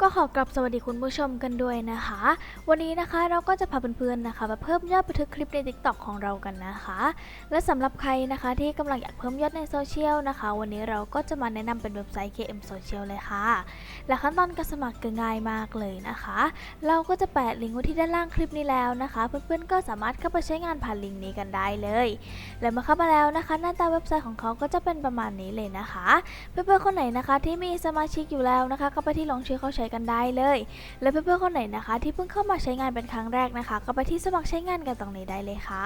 ก็ขอกลับสวัสดีคุณผู้ชมกันด้วยนะคะ วันนี้นะคะเราก็จะพาเพื่อนๆนะคะมาเพิ่มยอดบันทึกคลิปใน TikTok ของเรากันนะคะ และสำหรับใครนะคะที่กำลังอยากเพิ่มยอดในโซเชียลนะคะ วันนี้เราก็จะมาแนะนำเป็นเว็บไซต์ KM Social เลยค่ะ และขั้นตอนการสมัครก็ง่ายมากเลยนะคะ เราก็จะแปะลิงก์ไว้ที่ด้านล่างคลิปนี้แล้วนะคะ เพื่อนๆก็สามารถเข้าไปใช้งานผ่านลิงก์นี้กันได้เลย และเมื่อเข้ามาแล้วนะคะ หน้าตาเว็บไซต์ของเขาก็จะเป็นประมาณนี้เลยนะคะ เพื่อนๆคนไหนนะคะที่มีสมาชิกอยู่แล้วนะคะ ก็ไปที่ลงชื่อเข้าใช้กันได้เลย และเพื่อนๆคนไหนนะคะ ที่เพิ่งเข้ามาใช้งานเป็นครั้งแรกนะคะ ก็ไปที่สมัครใช้งานกันตรงนี้ได้เลยค่ะ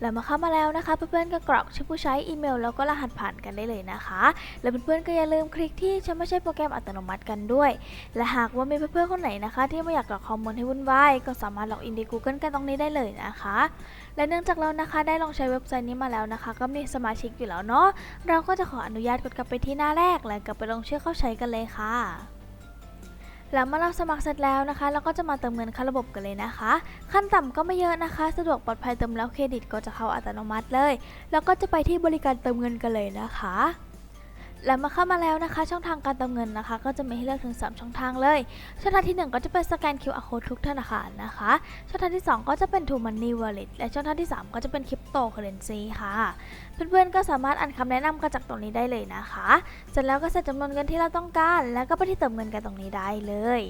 แล้วมาเข้ามาแล้วนะคะเพื่อนๆก็กรอกชื่อผู้ใช้อีเมล แล้วก็รหัสผ่านกันได้เลยนะคะ และเพื่อนๆก็อย่าลืมคลิกที่ฉันไม่ใช่โปรแกรมอัตโนมัติกันด้วย และหากว่ามีเพื่อนๆคนไหนนะคะ ที่ไม่อยากกรอกข้อมูลให้วุ่นวายก็สามารถล็อกอินใน Google กันตรงนี้ได้เลยนะคะ และเนื่องจากเรานะคะได้ลองใช้เว็บไซต์นี้มาแล้วนะคะ ก็มีสมาชิกอยู่แล้วเนาะเราก็จะขออนุญาตกดกลับไปที่หน้าแรก และกลับไปลงชื่อเข้าใช้กันเลยค่ะ แล้วเมื่อเราสมัครเสร็จแล้วนะคะ เราก็จะมาเติมเงินเข้าระบบกันเลยนะคะ ขั้นต่ำก็ไม่เยอะนะคะ สะดวกปลอดภัยเติมแล้วเครดิตก็จะเข้าอัตโนมัติเลย แล้วก็จะไปที่บริการเติมเงินกันเลยนะคะ และมาเข้ามาแล้วนะคะ ช่องทางการเติมเงินนะคะ ก็จะมีให้เลือกถึง 3 ช่องทางเลย ช่องทางที่ 1 ก็จะเป็นสแกน QR code ทุกธนาคารนะคะ ช่องทางที่ 2 ก็จะเป็น True Money Wallet และช่องทางที่ 3 ก็จะเป็น Cryptocurrency ค่ะ เพื่อนๆก็สามารถอ่านคำแนะนำกันจากตรงนี้ได้เลยนะคะ เสร็จแล้วก็ใส่จำนวนเงินที่เราต้องการ แล้วก็ไปที่เติมเงินกันตรงนี้ได้เลย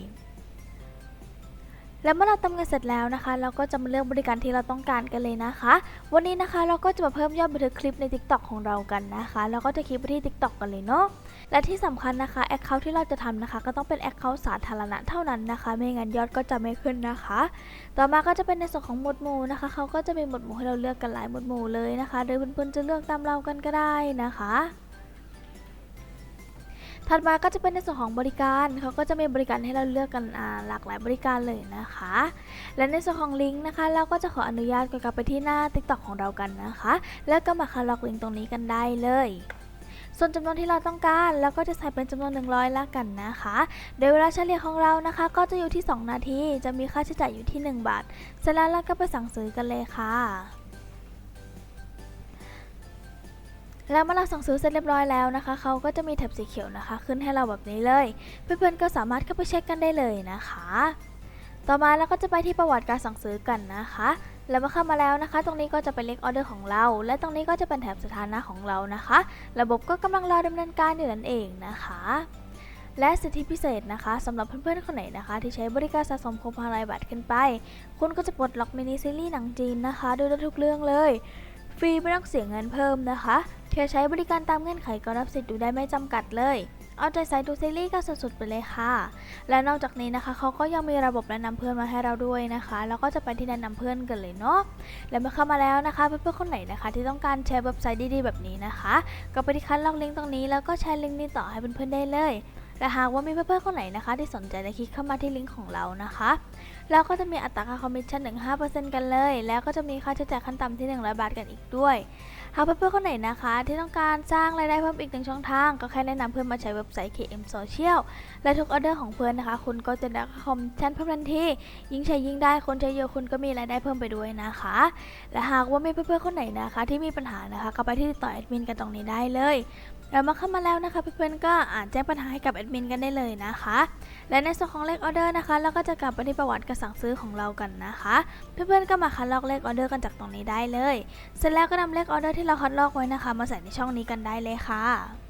แล้วเมื่อเราเติมเงินเสร็จแล้วนะคะ เราก็จะมาเลือกบริการที่เราต้องการกันเลยนะคะ วันนี้นะคะเราก็จะมาเพิ่มยอดบันทึกคลิปใน TikTok ของเรากันนะคะแล้วก็จะคลิปไปที่ TikTok กันเลยเนาะและที่สำคัญนะคะแอคเคาท์ที่เราจะทำนะคะ ก็ต้องเป็นแอคเคาท์สาธารณะเท่านั้นนะคะ ไม่งั้นยอดก็จะไม่ขึ้นนะคะ ต่อมาก็จะเป็นในส่วนของหมวดหมู่นะคะเขาก็จะมีหมวดหมู่ให้เราเลือกกันหลายหมวดหมู่เลยนะคะโดยเพื่อนๆจะเลือกตามเรากันก็ได้นะคะ ถัดมาก็จะเป็นในส่วนของบริการเขาก็จะมีบริการให้เราเลือกกันหลากหลายบริการเลยนะคะ และในส่วนของลิงก์นะคะ เราก็จะขออนุญาตกดกลับไปที่หน้า TikTok ของเรากันนะคะ แล้วก็มาคาล็อกลิงก์ตรงนี้กันได้เลยส่วนจำนวนที่เราต้องการเราก็จะใส่เป็นจำนวน 100ละกันนะคะ โดยเวลาเฉลี่ยของเรานะคะ ก็จะอยู่ที่ 2 นาที จะมีค่าใช้จ่ายอยู่ที่ 1 บาท เสร็จแล้วเราก็ไปสั่งซื้อกันเลยค่ะ แล้วเมื่อเราสั่งซื้อเสร็จเรียบร้อยแล้วนะคะเขาก็จะมีแถบสีเขียวนะคะ ขึ้นให้เราแบบนี้เลย เพื่อนๆก็สามารถเข้าไปเช็คกันได้เลยนะคะ ต่อมาเราก็จะไปที่ประวัติการสั่งซื้อกันนะคะ แล้วเมื่อเข้ามาแล้วนะคะ ตรงนี้ก็จะเป็นเลขออเดอร์ของเรา และตรงนี้ก็จะเป็นแถบสถานะของเรานะคะ ระบบก็กำลังรอดำเนินการอยู่นั่นเองนะคะและสิทธิพิเศษนะคะสำหรับเพื่อนๆคนไหนนะคะ ที่ใช้บริการสะสมครบ500บาทขึ้นไป คุณก็จะปลดล็อกมินิซีรีส์หนังจีนนะคะ ดูได้ทุกเรื่องเลย ฟรีไม่ต้องเสียเงินเพิ่มนะคะเธอใช้บริการตามเงื่อนไขก็รับสิทธิ์ดูได้ไม่จำกัดเลย เอาใจใส่ดูซีรีส์กันสุดๆไปเลยค่ะ และนอกจากนี้นะคะเขาก็ยังมีระบบแนะนำเพื่อนมาให้เราด้วยนะคะ แล้วก็จะไปที่แนะนำเพื่อนกันเลยเนาะ และเมื่อเข้ามาแล้วนะคะเพื่อนๆคนไหนนะคะ ที่ต้องการแชร์เว็บไซต์ดีๆแบบนี้นะคะ ก็ไปที่คัดลอกลิงก์ตรงนี้แล้วก็แชร์ลิงก์นี้ต่อให้เพื่อนๆได้เลย และหากว่ามีเพื่อนๆคนไหนนะคะ ที่สนใจจะคลิกเข้ามาที่ลิงก์ของเรานะคะแล้วก็จะมีอัตราค่าคอมมิชชั่นถึง5%กันเลย แล้วก็จะมีค่าใช้จ่ายขั้นต่ำที่ 100 บาทกันอีกด้วย หากเพื่อนๆคนไหนนะคะ ที่ต้องการสร้างรายได้เพิ่มอีกหนึ่งช่องทาง ก็แค่แนะนำเพื่อนมาใช้เว็บไซต์ KM Social และทุกออเดอร์ของเพื่อนนะคะ คุณก็จะได้คอมมิชชั่นเพิ่มทันทียิ่งใช้ยิ่งได้คนใช้เยอะคุณก็มีรายได้เพิ่มไปด้วยนะคะ และหากว่ามีเพื่อนๆคนไหนนะคะ ที่มีปัญหานะคะก็ไปที่ติดต่อแอดมินกันตรงนี้ได้เลย แล้วมาเข้ามาแล้วนะคะเพื่อนๆก็อ่านแจ้งปัญหาให้กับแอดมินกันได้เลยนะคะ และในส่วนของเลขออเดอร์นะคะ เราก็จะกลับไปที่ประวัติการสั่งซื้อของเรากันนะคะ เพื่อนๆก็มาคัดลอกเลขออเดอร์กันจากตรงนี้ได้เลย เสร็จแล้วก็นำเลขออเดอร์ที่เราคัดลอกไว้นะคะ มาใส่ในช่องนี้กันได้เลยค่ะ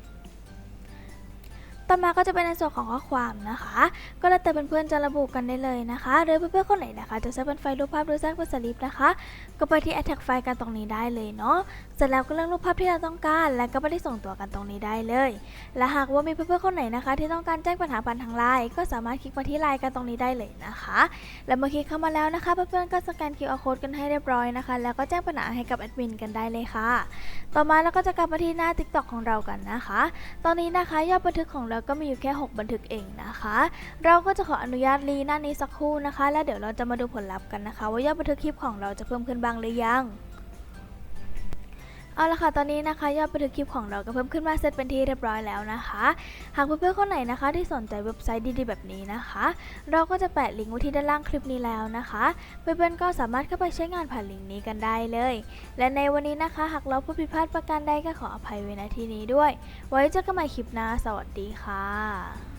ต่อมาก็จะเป็นในส่วนของข้อความนะคะ ก็แล้วแต่เพื่อนๆจะระบุกันได้เลยนะคะโดยเพื่อนๆคนไหนนะคะจะแทรกเป็นไฟล์รูปภาพหรือแทรกเป็นสลิปนะคะ ก็ไปที่ attach ไฟล์กันตรงนี้ได้เลยเนาะ เสร็จแล้วก็เลือกรูปภาพที่เราต้องการ แล้วก็ไปที่ส่งตัวกันตรงนี้ได้เลย และหากว่ามีเพื่อนๆคนไหนนะคะ ที่ต้องการแจ้งปัญหาผ่านทางไลน์ก็สามารถคลิกมาที่ไลน์กันตรงนี้ได้เลยนะคะ และเมื่อคลิกเข้ามาแล้วนะคะ เพื่อนๆก็สแกน QR code กันให้เรียบร้อยนะคะ แล้วก็แจ้งปัญหาให้กับแอดมินกันได้เลยค่ะ ต่อมาเราก็จะกลับมาที่หน้า TikTok ของเรากันนะคะ ตอนนี้นะคะยอดบันทึกของเราก็มีอยู่แค่ 6 บันทึกเองนะคะ เราก็จะขออนุญาตรีหน้านี้สักครู่นะคะ แล้วเดี๋ยวเราจะมาดูผลลัพธ์กันนะคะ ว่ายอดบันทึกคลิปของเราจะเพิ่มขึ้นบ้างหรือยัง เอาละค่ะ ตอนนี้นะคะยอดบันทึกคลิปของเราก็เพิ่มขึ้นมาเซตเป็นที่เรียบร้อยแล้วนะคะ หากเพื่อนๆคนไหนนะคะ ที่สนใจเว็บไซต์ดีๆแบบนี้นะคะ เราก็จะแปะลิงก์ไว้ที่ด้านล่างคลิปนี้แล้วนะคะ เพื่อนๆก็สามารถเข้าไปใช้งานผ่านลิงก์นี้กันได้เลย และในวันนี้นะคะ หากเราพูดผิดพลาดประการใดก็ขออภัยไว้ณที่นี้ด้วย ไว้เจอกันใหม่คลิปหน้าสวัสดีค่ะ